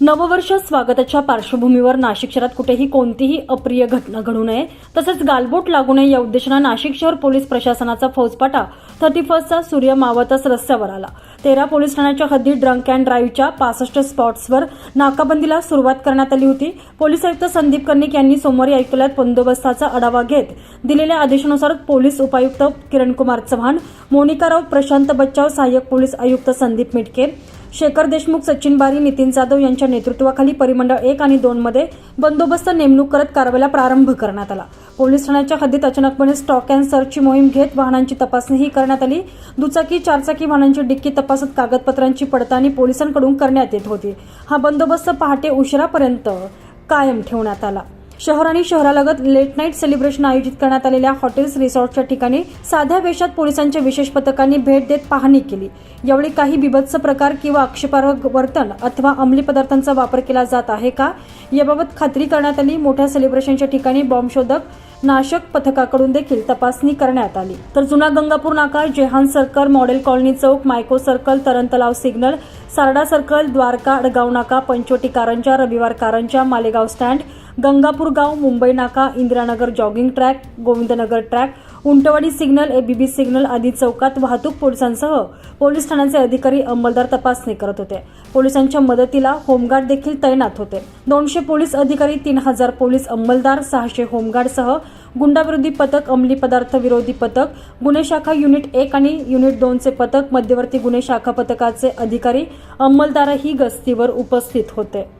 नववर्ष स्वागताच्या पार्श्वभूमीवर नाशिक शहरात कुठेही कोणतीही अप्रिय घटना घडू नये तसंच गालबोट लागू नये या उद्देशानं नाशिक शहर पोलीस प्रशासनाचा फौजपाटा थर्टी फर्स्टचा सूर्य मावतच रस्त्यावर आला. तेरा पोलीस ठाण्याच्या हद्दीत ड्रंक अँड ड्राईव्हच्या पासष्ट स्पॉट्सवर नाकाबंदीला सुरुवात करण्यात आली होती. पोलीस आयुक्त संदीप कर्णिक यांनी सोमवारी आयुक्तालयात बंदोबस्ताचा आढावा घेत दिलेल्या आदेशानुसार पोलीस उपायुक्त किरणकुमार चव्हाण मोनिकाराव प्रशांत बच्चाव सहाय्यक पोलीस आयुक्त संदीप मिटके शेखर देशमुख सचिन बारी नितीन जाधव यांच्या नेतृत्वाखाली परिमंडळ एक आणि दोन मध्ये बंदोबस्त नेमणूक करत कारवाईला प्रारंभ करण्यात आला. पोलीस ठाण्याच्या हद्दीत अचानकपणे स्टॉक अँड सर्चची मोहीम घेत वाहनांची तपासणीही करण्यात आली. दुचाकी चारचाकी वाहनांची डिक्की तपासत कागदपत्रांची पडताळणी पोलिसांकडून करण्यात येत होती. हा बंदोबस्त पहाटे उशिरापर्यंत कायम ठेवण्यात आला. शहर आणि शहरालगत लेट नाईट सेलिब्रेशन आयोजित करण्यात आलेल्या हॉटेल्स रिसॉर्टच्या ठिकाणी साध्या वेशात पोलिसांच्या विशेष पथकांनी भेट देत पाहणी केली. यावेळी काही बिभत्स प्रकार किंवा आक्षेपार्ह वर्तन अथवा अंमली पदार्थांचा वापर केला जात आहे का? याबाबत खात्री करण्यात आली. मोठ्या सेलिब्रेशनच्या ठिकाणी बॉम्बशोधक नाशक पथकाकडून देखील तपासणी करण्यात आली. तर जुना गंगापूर नाका जेहान सर्कल मॉडेल कॉलनी चौक मायको सर्कल तरण तलाव सिग्नल सारडा सर्कल द्वारका अडगाव नाका पंचोटी कारंजा रविवार कारंजा मालेगाव स्टँड गंगापूर गाव मुंबई नाका Indiranagar jogging track Govindnagar track Untwadi signal ABB signal आदी चौकात वाहतूक पोलिसांसह पोलीस ठाण्याचे अधिकारी अंमलदार तपासणी करत होते. पोलिसांच्या मदतीला होमगार्ड देखील तैनात होते. दोनशे पोलीस अधिकारी तीन हजार पोलीस अंमलदार सहाशे होमगार्डसह गुंडाविरोधी पथक अंमली पदार्थ विरोधी पथक गुन्हे शाखा युनिट एक आणि युनिट दोनचे पथक मध्यवर्ती गुन्हे शाखा पथकाचे अधिकारी अंमलदारही गस्तीवर उपस्थित होते.